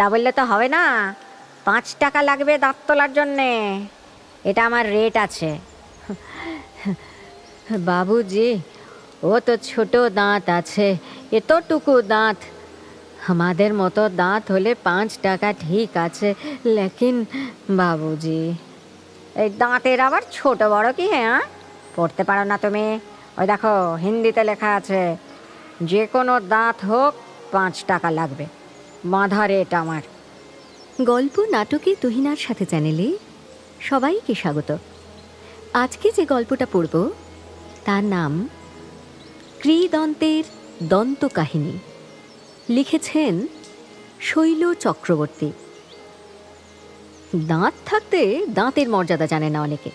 তা বললে তো হবে না। পাঁচ টাকা লাগবে দাঁত তোলার জন্যে। এটা আমার রেট আছে। বাবুজি, ও তো ছোট দাঁত আছে, এতটুকু দাঁত। আমাদের মতো দাঁত হলে পাঁচ টাকা ঠিক আছে, লেকিন বাবুজি। এই দাঁতের আবার ছোট বড় কি হ্যাঁ পড়তে পারো না তুমি। ওই দেখো, হিন্দিতে লেখা আছে, যে কোনো দাঁত হোক, পাঁচ টাকা লাগবে। বাঁধা রেট আমার। গল্প নাটকে তুহিনার সাথে চ্যানেলে সবাইকে স্বাগত। আজকে যে গল্পটা পড়ব তার নাম ক্রিদন্তের দন্ত কাহিনী। লিখেছেন শৈল চক্রবর্তী। দাঁত থাকতে দাঁতের মর্যাদা জানে না অনেকে।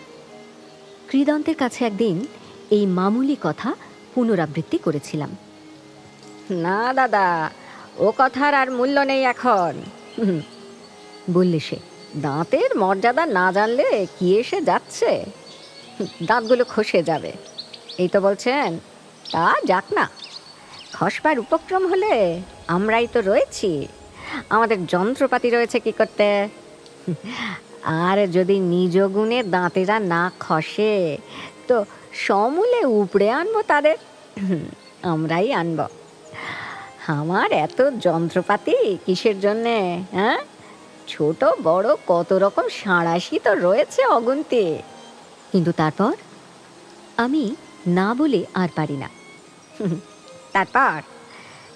ক্রিদন্তের কাছে একদিন এই মামুলি কথা পুনরাবৃত্তি করেছিলাম। না দাদা ও কথার আর মূল্য নেই এখন। বললে সে, দাঁতের মর্যাদা না জানলে কি এসে যাচ্ছে? দাঁতগুলো খসে যাবে। এই তো বলছেন, তা যাক না। খসবার উপক্রম হলে আমরাই তো রয়েছি। আমাদের যন্ত্রপাতি রয়েছে কি করতে? আর যদি নিজ গুণে দাঁতেরা না খসে, তো সমূলে উপড়ে আনব তাদের। আমরাই আনব। আমার এত যন্ত্রপাতি কিসের জন্যে হ্যাঁ? ছোট, বড়, কত রকম সাঁড়াশি তো রয়েছে অগুন্তি। কিন্তু তারপর? আমি না বলে আর পারি না। তারপর?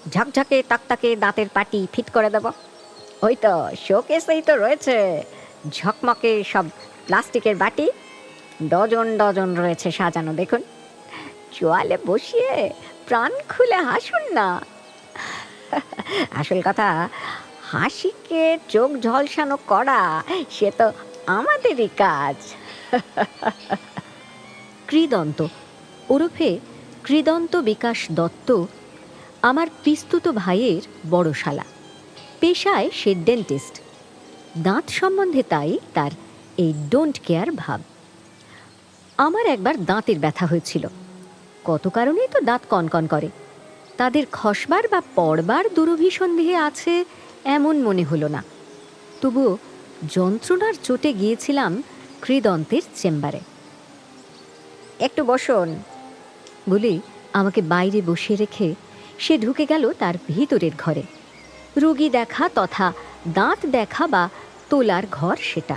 ঝকঝকে, তকতকে দাঁতের পাটি ফিট করে দেব। ওই তো, শোকেসেই তো রয়েছে। ঝকমকে সব প্লাস্টিকের বাটি। ডজন ডজন রয়েছে সাজানো, দেখুন। চোয়ালে বসিয়ে প্রাণ খুলে হাসুন না। আসল কথা, হাসিকে চোখ ঝলসানো করা, সে তো আমাদেরই কাজ। কৃদন্ত ওরফে কৃদন্ত বিকাশ দত্ত, আমার পিস্তুত ভাইয়ের বড় শালা পেশায় সে ডেন্টিস্ট। দাঁত সম্বন্ধে তাই তার এই ডোন্ট কেয়ার ভাব। আমার একবার দাঁতের ব্যথা হয়েছিল। কত কারণেই তো দাঁত কনকন করে। তাদের খসবার বা পড়বার দুরভিসন্দেহে আছে এমন মনে হলো না। তবুও যন্ত্রণার চোটে গিয়েছিলাম কৃদন্তের চেম্বারে। একটু বসুন। বলে, আমাকে বাইরে বসিয়ে রেখে সে ঢুকে গেল তার ভিতরের ঘরে। রোগী দেখা তথা দাঁত দেখা বা তোলার ঘর সেটা।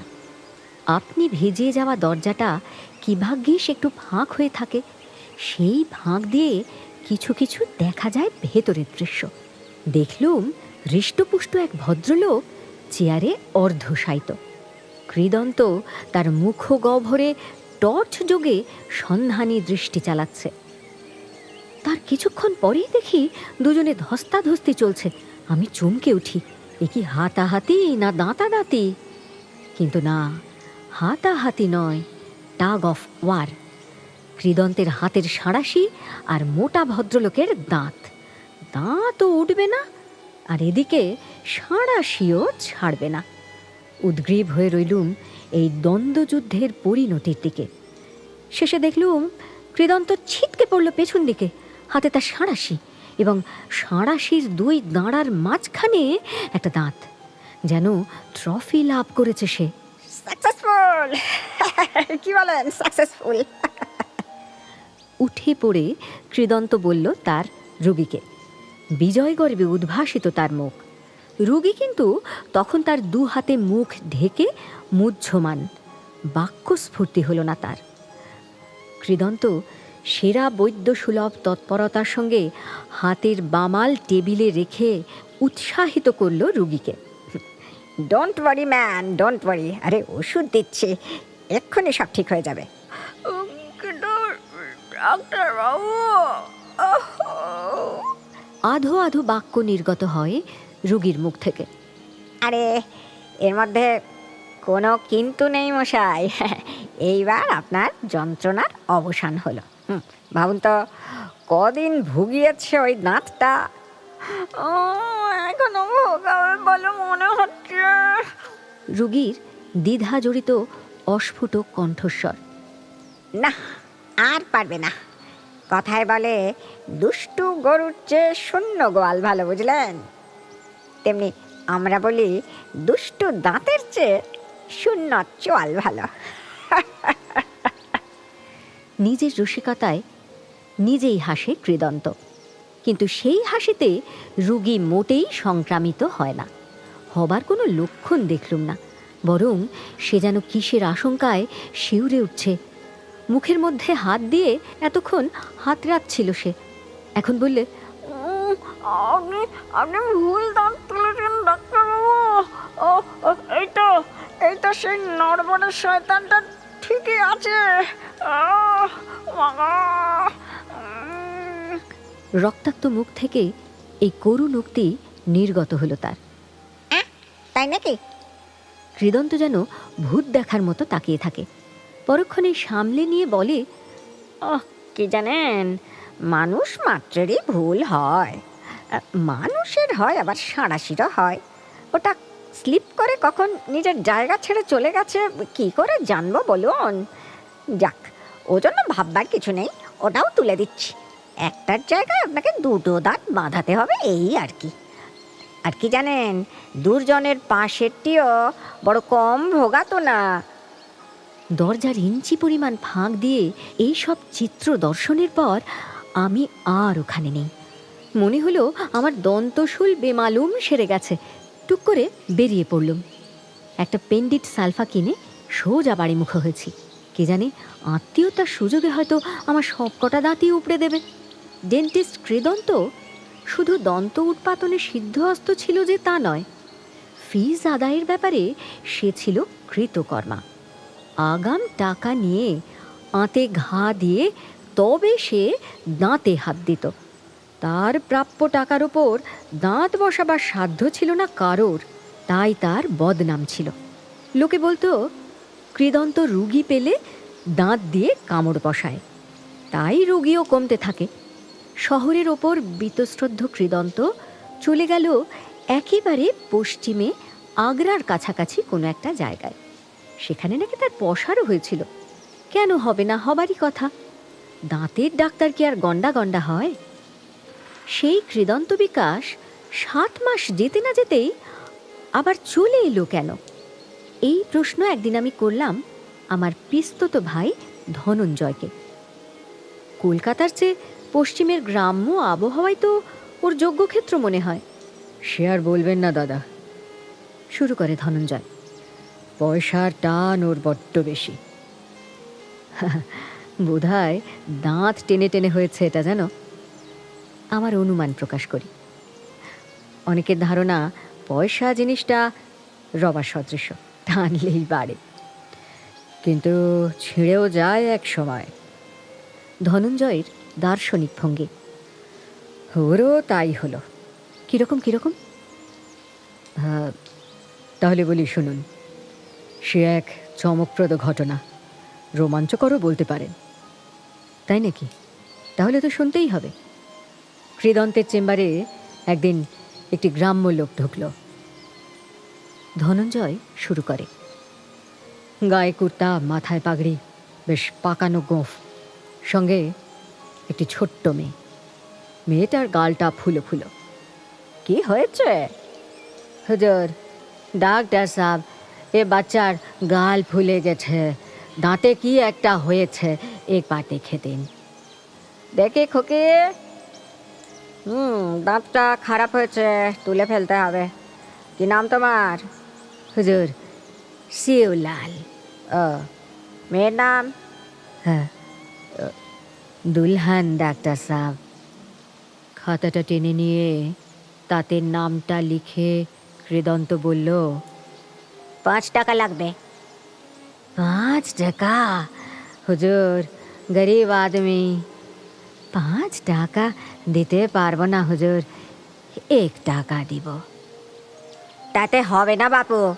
আপনি ভিজিয়ে যাওয়া দরজাটা কি ভাগ্যিস একটু ফাঁক হয়ে থাকে, সেই ফাঁক দিয়ে কিছু কিছু দেখা যায় ভেতরের দৃশ্য। দেখলুম হৃষ্টপুষ্ট এক ভদ্রলোক চেয়ারে অর্ধশায়িত। কৃদন্ত তার মুখ গহ্বরে টর্চ যোগে সন্ধানী দৃষ্টি চালাচ্ছে। তার কিছুক্ষণ পরেই দেখি দুজনে ধস্তাধস্তি চলছে। আমি চমকে উঠি, এ কি হাতাহাতি না দাঁতাদাঁতি? কিন্তু না, হাতাহাতি নয়, টাগ অফ ওয়ার। কৃদন্তের হাতের সাঁড়াশি আর মোটা ভদ্রলোকের দাঁত। দাঁতও উঠবে না, আর এদিকে সাঁড়াশিও ছাড়বে না। উদ্গ্রীব হয়ে রইলুম এই দ্বন্দ্বযুদ্ধের পরিণতির দিকে। শেষে দেখলুম কৃদন্ত ছিটকে পড়ল পেছন দিকে, হাতে তার সাঁড়াশি এবং সাঁড়াশির দুই দাঁড়ার মাঝখানে একটা দাঁত। যেন ট্রফি লাভ করেছে সে। সাকসেসফুল কি বলেন? সাকসেসফুল উঠে পড়ে কৃদন্ত বলল, তার রুগীকে। বিজয় গর্বে উদ্ভাসিত তার মুখ। রুগী কিন্তু তখন তার দু হাতে মুখ ঢেকে মুহ্যমান, বাক্যস্ফূর্তি হলো না তার। কৃদন্ত সেরা বৈদ্যসুলভ তৎপরতার সঙ্গে হাতের বামাল টেবিলে রেখে উৎসাহিত করল রুগীকে। Don't worry man don't worry আরে, ওষুধ দিচ্ছে। এক্ষুনি সব ঠিক হয়ে যাবে। ডাক্তার বাবু। আধো আধো বাক্য নির্গত হয় রুগীর মুখ থেকে। আরে এর মধ্যে কোনো কিন্তু নেই মশাই। এইবার আপনার যন্ত্রণার অবসান হলো। হুম, ভাবুন তো কদিন ভুগিয়েছে ওই দাঁতটা? ও এখনও ভোগাবে বলে মনে হচ্ছে। রুগীর দ্বিধা জড়িত অস্ফুট কণ্ঠস্বর। না আর পারবে না। কথায় বলে, দুষ্টু গরুর চেয়ে শূন্য গোয়াল ভালো, বুঝলেন? তেমনি আমরা বলি, দুষ্টু দাঁতের চেয়ে শূন্য চোয়াল ভালো। নিজের রসিকতায় নিজেই হাসে কৃদন্ত। কিন্তু সেই হাসিতে রুগী মোটেই সংক্রামিত হয় না। হবার কোনো লক্ষণ দেখলুম না। বরং সে যেন কিসের আশঙ্কায় শিউরে উঠছে মুখের মধ্যে হাত দিয়ে এতক্ষণ হাত রাখছিল সে। এখন বললে আপনি আপনি ভুল দাঁত তুলেছেন ডাক্তারবাবু। এই তো এই তো সেই নড়বড়ের শয়তানটা ঠিকই আছে। রক্তাক্ত মুখ থেকে এই করুণ উক্তি নির্গত হলো তার। তাই নাকি? কৃদন্ত যেন ভূত দেখার মতো তাকিয়ে থাকে। পরক্ষণে সামলে নিয়ে বলে ওহ কি জানেন, মানুষ মাত্রেরই ভুল হয়। মানুষের হয়, আবার সাঁড়াশিরও হয়। ওটা স্লিপ করে কখন নিজের জায়গা ছেড়ে চলে গেছে, কি করে জানব বলুন? যাক ও জন্য ভাববার কিছু নেই, ওটাও তুলে দিচ্ছি। একটার জায়গায় আপনাকে দুটো দাঁত বাঁধাতে হবে, এই আর কি। আর কি জানেন দুর্জনের পাশেরটিও বড় কম ভোগাতো না। দরজার ইঞ্চি পরিমাণ ফাঁক দিয়ে এই সব চিত্র দর্শনের পর আমি আর ওখানে নেই। মনে হলো আমার দন্তশুল বেমালুম সেরে গেছে। টুক করে বেরিয়ে পড়লুম। একটা পেন্ডিট সালফা কিনে সোজা বাড়ি মুখ হয়েছি। কে জানে আত্মীয়তার সুযোগে হয়তো আমার সবকটা দাঁতই উপড়ে দেবে। ডেন্টিস্ট কৃদন্ত, শুধু দন্ত উৎপাদনে সিদ্ধহস্ত ছিল যে তা নয়, ফিজ আদায়ের ব্যাপারে সে ছিল কৃতকর্মা। আগাম টাকা নিয়ে আঁতে ঘা দিয়ে তবে সে দাঁতে হাত দিত। তার প্রাপ্য টাকার ওপর দাঁত বসাবার সাধ্য ছিল না কারোর, তাই তার বদনাম ছিল। লোকে বলতো, কৃদন্ত রুগী পেলে দাঁত দিয়ে কামড় বসায়, তাই রুগীও কমতে থাকে। শহরের ওপর বীতশ্রদ্ধ কৃদন্ত চলে গেল একেবারে পশ্চিমে আগ্রার কাছাকাছি কোনো একটা জায়গায়। সেখানে নাকি তার পসারও হয়েছিল। কেন হবে না হবারই কথা। দাঁতের ডাক্তার কি আর গন্ডা গন্ডা হয়? সেই কৃদন্ত বিকাশ সাত মাস যেতে না যেতেই আবার চলে এলো কেন? এই প্রশ্ন একদিন আমি করলাম আমার পিস্তত ভাই ধনঞ্জয়কে। কলকাতার চেয়ে পশ্চিমের গ্রাম্য আবহাওয়ায় তো ওর যোগ্যক্ষেত্র মনে হয়। সে আর বলবেন না, দাদা। শুরু করে ধনঞ্জয়। পয়সার টান ওর বড্ড বেশি। বোধহয় দাঁত টেনে টেনে হয়েছে এটা যেন আমার অনুমান প্রকাশ করি। অনেকের ধারণা পয়সা জিনিসটা রবার সদৃশ, টানলেই বাড়ে। কিন্তু ছিঁড়েও যায় এক সময়। ধনঞ্জয়ের দার্শনিক ভঙ্গি। ওরও তাই হলো। কীরকম কীরকম? তাহলে বলি শুনুন। সে এক চমকপ্রদ ঘটনা। রোমাঞ্চকরও বলতে পারেন। তাই নাকি? তাহলে তো শুনতেই হবে। কৃদন্তের চেম্বারে একদিন একটি গ্রাম্য লোক ঢুকল। ধনঞ্জয় শুরু করে। গায়ে কুর্তা, মাথায় পাগড়ি, বেশ পাকানো গোঁফ, সঙ্গে একটি ছোট্ট মেয়ে। মেয়েটার গালটা ফুলো ফুলো। কি হয়েছে? হুজুর, ডাক্তার সাহেব এ বাচ্চার গাল ফুলে গেছে। দাঁতে কি একটা হয়েছে একবার দেখে দিন দেখে খোকে। হুম দাঁতটা খারাপ হয়েছে তুলে ফেলতে হবে। কি নাম তোমার? হুজুর শিওলাল ও মেয়ের নাম? হ্যাঁ। দুলহান ডাক্তার সাহেব। খাতাটা টেনে নিয়ে তাতে নামটা লিখে কৃদন্ত বলল পাঁচ টাকা লাগবে। পাঁচ টাকা? হুজুর, গরিব আদমি। পাঁচ টাকা দিতে পারব না হুজুর, এক টাকা দিব। তাতে হবে না বাপু।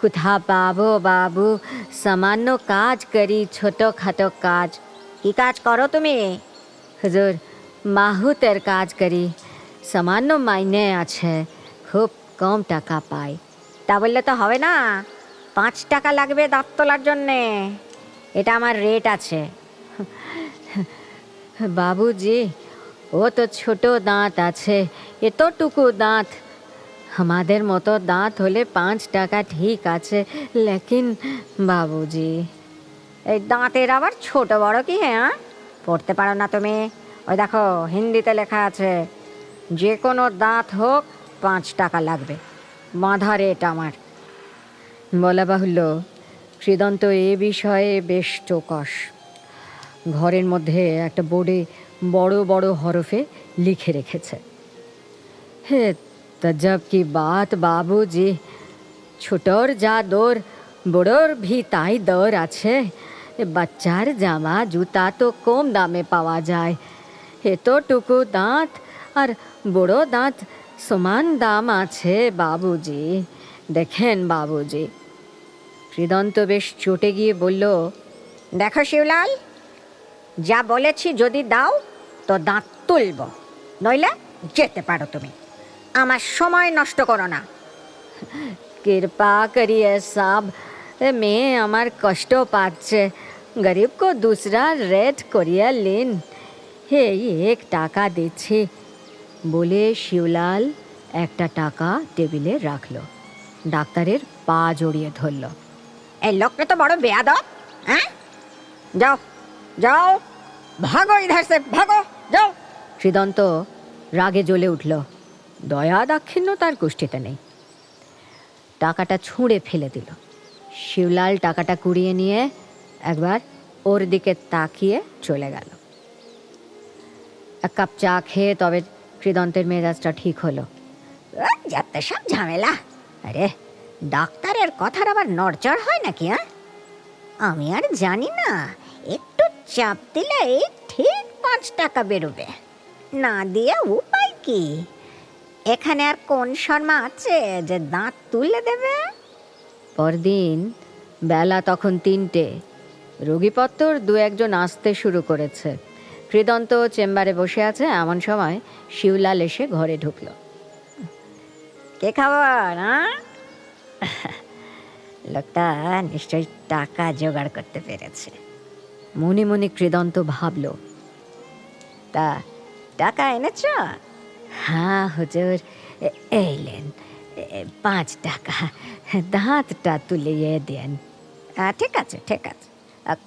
কোথা পাবো বাবু? সামান্য কাজ করি, ছোটোখাটো কাজ। কি কাজ করো তুমি? হুজুর, মাহুতের কাজ করি। সামান্য মাইনে আছে, খুব কম টাকা পাই। তা বললে তো হবে না। পাঁচ টাকা লাগবে দাঁত তোলার জন্যে। এটা আমার রেট আছে। বাবুজি, ও তো ছোট দাঁত আছে, এতটুকু দাঁত। আমাদের মতো দাঁত হলে পাঁচ টাকা ঠিক আছে, লেকিন বাবুজি। এই দাঁতের আবার ছোট বড় কি হ্যাঁ? পড়তে পারো না তুমি। ওই দেখো, হিন্দিতে লেখা আছে, যে কোনো দাঁত হোক, পাঁচ টাকা লাগবে। বাঁধা রেট আমার। বলা বাহুল্য, কৃদন্ত এ বিষয়ে বেশ চৌকস। ঘরের মধ্যে একটা বোর্ডে বড় বড় হরফে লিখে রেখেছে। হে তজব কি বাত বাবু বাবুজি ছোটর যা দোর, বড়োর ভি তাই দর আছে। বাচ্চার জামা জুতা তো কম দামে পাওয়া যায়। এতটুকু দাঁত আর বড় দাঁত সমান দাম আছে বাবুজি। দেখেন বাবুজি। হৃদন্ত বেশ চটে গিয়ে বলল, দেখো শিবলাল যা বলেছি যদি দাও, তো দাঁত তুলব, নইলে যেতে পারো তুমি। আমার সময় নষ্ট করো না। কৃপা করিয়ে সাব মেয়ে আমার কষ্ট পাচ্ছে। গরিবকে দুসরা রেট করিয়ে লিন। হে এক টাকা দিচ্ছি। বলে শিবলাল একটা টাকা টেবিলে রাখল। ডাক্তারের পা জড়িয়ে ধরলো। এই লোকটা তো বড় বেয়াদ হ্যাঁ? যাও যাও। ভাগো ইধার সে ভাগো যাও। হৃদন্ত রাগে জ্বলে উঠল। দয়া দাক্ষিণ্য তার গোষ্ঠীতে নেই। টাকাটা ছুঁড়ে ফেলে দিল। শিবলাল টাকাটা কুড়িয়ে নিয়ে একবার ওর দিকে তাকিয়ে চলে গেল। এক কাপ চা খেয়ে তবে হৃদন্তের মেজাজটা ঠিক হলো। যত সব ঝামেলা। আরে, ডাক্তারের কথার আবার নড়চড় হয় নাকি হ্যাঁ? আমি আর জানি না, একটু চাপ দিলেই ঠিক পাঁচ টাকা বেরোবে। না দিয়ে উপায় কি? এখানে আর কোন শর্মা আছে যে দাঁত তুলে দেবে? পরদিন বেলা তখন তিনটে, রোগীপত্তর দু একজন আসতে শুরু করেছে। হৃদন্ত চেম্বারে বসে আছে এমন সময় শিউলাল এসে ঘরে ঢুকলো। কে খাবার লোকটা নিশ্চয়ই টাকা জোগাড় করতে পেরেছে। মনে মনে কৃদন্ত ভাবল, তা টাকা এনেছ? হ্যাঁ হুজুর এইলেন পাঁচ টাকা, দাঁতটা তুলিয়ে দেন। ঠিক আছে ঠিক আছে।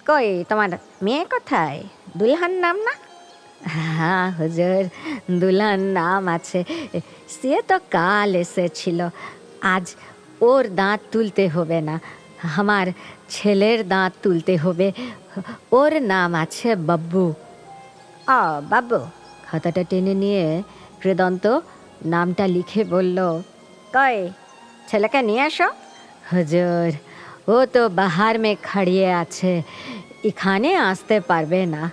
কই, তোমার মেয়ে কোথায়? দুলহান নাম না? হ্যাঁ হুজুর দুলহান নাম আছে। সে তো কাল এসেছিল। আজ ওর দাঁত তুলতে হবে না। আমার ছেলের দাঁত তুলতে হবে। ওর নাম আছে বাব্বু। আ বাবু খাতাটা টেনে নিয়ে কৃদন্ত নামটা লিখে বলল কয় ছেলেকে নিয়ে আসো হজর ও তো বাহার মে খাড়িয়ে আছে। এখানে আসতে পারবে না।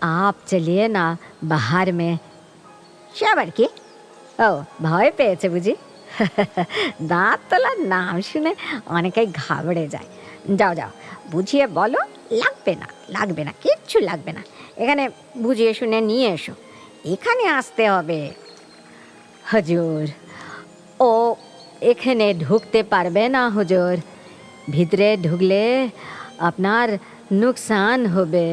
আপ চলিয়ে না, বাহার में সে আবার কি? ও, ভয় পেয়েছে বুঝি? দাঁত তোলার নাম শুনে অনেকেই ঘাবড়ে যায়। যাও যাও, বুঝিয়ে বলো, লাগবে না লাগবে না, কিচ্ছু লাগবে না। এখানে বুঝিয়ে শুনে নিয়ে এসো। এখানে আসতে হবে। হজুর, ও এখানে ঢুকতে পারবে না হুজুর। ভিতরে ঢুকলে আপনার নুকসান হবে।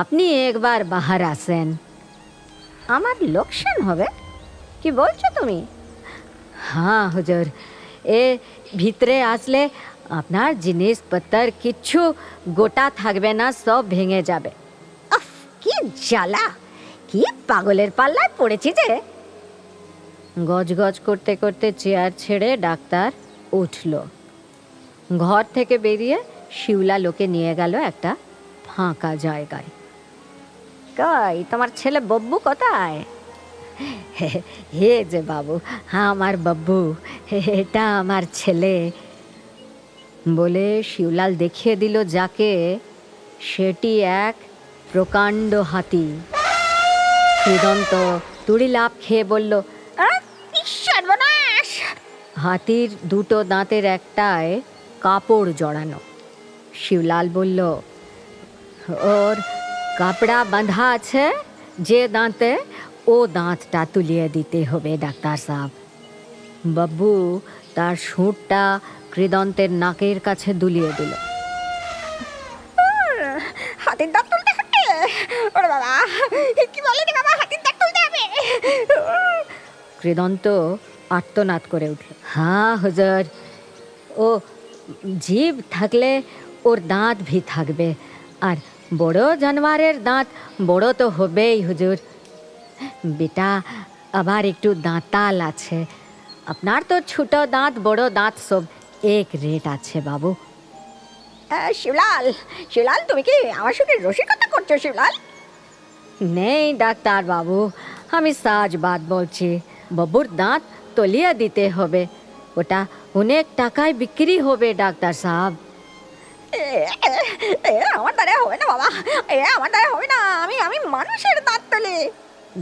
আপনি একবার বাহার আসেন আমার লোকসান হবে? কি বলছো তুমি? হ্যাঁ হুজুর। এ ভিতরে আসলে আপনার জিনিসপত্র কিচ্ছু গোটা থাকবে না, সব ভেঙে যাবে। কি জ্বালা! কি পাগলের পাল্লায় পড়েছি যে! গজগজ করতে করতে চেয়ার ছেড়ে ডাক্তার উঠল। ঘর থেকে বেরিয়ে শিউলা লোকে নিয়ে গেল একটা ফাঁকা জায়গায়। কই, তোমার ছেলে বব্বু কোথায়? হে যে বাবু হ্যাঁ আমার বাব্বু, এটা আমার ছেলে। বলে শিউলাল দেখিয়ে দিল যাকে, সেটি এক প্রকাণ্ড হাতি। হৃদন্ত তুড়ি লাভ খেয়ে বলল হাতির দুটো দাঁতের একটায় কাপড় জড়ানো। শিবলাল বলল ওর কাপড়া বাঁধা আছে যে দাঁতে ও দাঁতটা তুলিয়ে দিতে হবে ডাক্তার সাহেব। বাবু তার সুঁটটা কৃদন্তের নাকের কাছে দুলিয়ে দিল। হাতির দাঁত তুলতে হবে? ওরে বাবা কি বলে রে বাবা হাতির দাঁত তুলতে হবে? কৃদন্ত আর্তনাদ করে উঠল হ্যাঁ হুজুর। ও জীব থাকলে ওর দাঁত ভি থাকবে। আর বড় জানোয়ারের দাঁত বড় তো হবেই হুজুর। বেটা আবার একটু দাঁতাল আছে। আপনার তো ছোট দাঁত বড় দাঁত সব এক রেট আছে বাবু। শিবলাল শিবলাল তুমি কি আমার সঙ্গে রসিকতা করছ শিবলাল নেই ডাক্তার বাবু আমি সাজ বাদ বলছি। বাবুর দাঁত তলিয়ে দিতে হবে। ওটা অনেক টাকায় বিক্রি হবে ডাক্তার সাহেব। আমার দ্বারা হবে না বাবা এ আমার দ্বারা হবে না আমি আমি মানুষের দাঁত তলি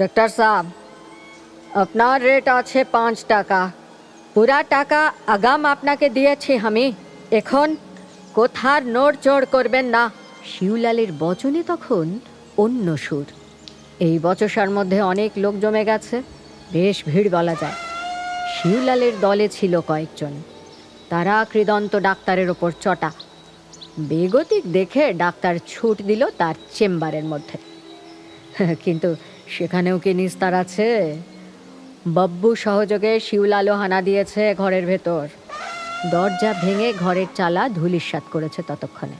ডাক্তার সাহেব আপনার রেট আছে পাঁচ টাকা। পুরা টাকা আগাম আপনাকে দিয়েছি আমি। এখন কোথার নোট চড় করবেন না? শিউলালের বচনে তখন অন্য সুর। এই বচসার মধ্যে অনেক লোক জমে গেছে, বেশ ভিড় বলা যায়। শিবলালের দলে ছিল কয়েকজন। তারা কৃদন্ত ডাক্তারের ওপর চটা। বেগতিক দেখে ডাক্তার ছুট দিল তার চেম্বারের মধ্যে। কিন্তু সেখানেও কি নিস্তার আছে? বাব্বু সহযোগে শিউলালও হানা দিয়েছে ঘরের ভেতর। দরজা ভেঙে ঘরের চালা ধুলিস্বাত করেছে ততক্ষণে।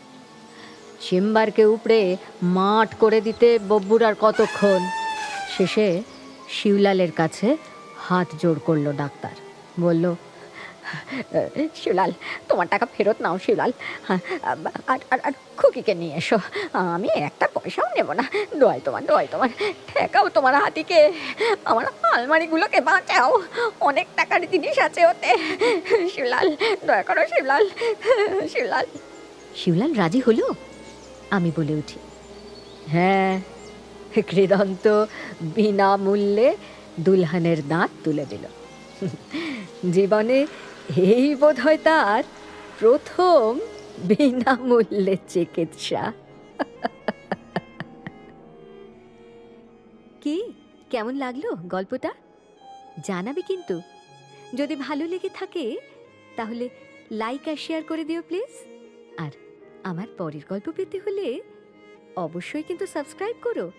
চেম্বারকে উপড়ে মাঠ করে দিতে বব্বুর আর কতক্ষণ? শেষে শিউলালের কাছে হাত জোড় করল ডাক্তার। বলল শিবলাল তোমার টাকা ফেরত নাও শিবলাল আর আর আর খুকিকে নিয়ে এসো। আমি একটা পয়সাও নেব না। দোয়াই তোমার দোয়াই তোমার। ঠেকাও তোমার হাতিকে। আমার আলমারিগুলোকে বাঁচাও। অনেক টাকার জিনিস আছে ওতে। শিবলাল দয়া করো শিবলাল শিবলাল শিউলাল রাজি হলো? আমি বলে উঠি। হ্যাঁ কৃদন্ত বিনামূল্যে দুলহানের দাঁত তুলে দিল। জীবনে এই বোধ হয় তার প্রথম বিনামূল্যে চিকিৎসা। কি? কেমন লাগল গল্পটা? জানাবে কিন্তু। যদি ভালো লেগে থাকে, তাহলে লাইক আর শেয়ার করে দিও প্লিজ। আর আমার পরের গল্প পেতে হলে অবশ্যই কিন্তু সাবস্ক্রাইব করো।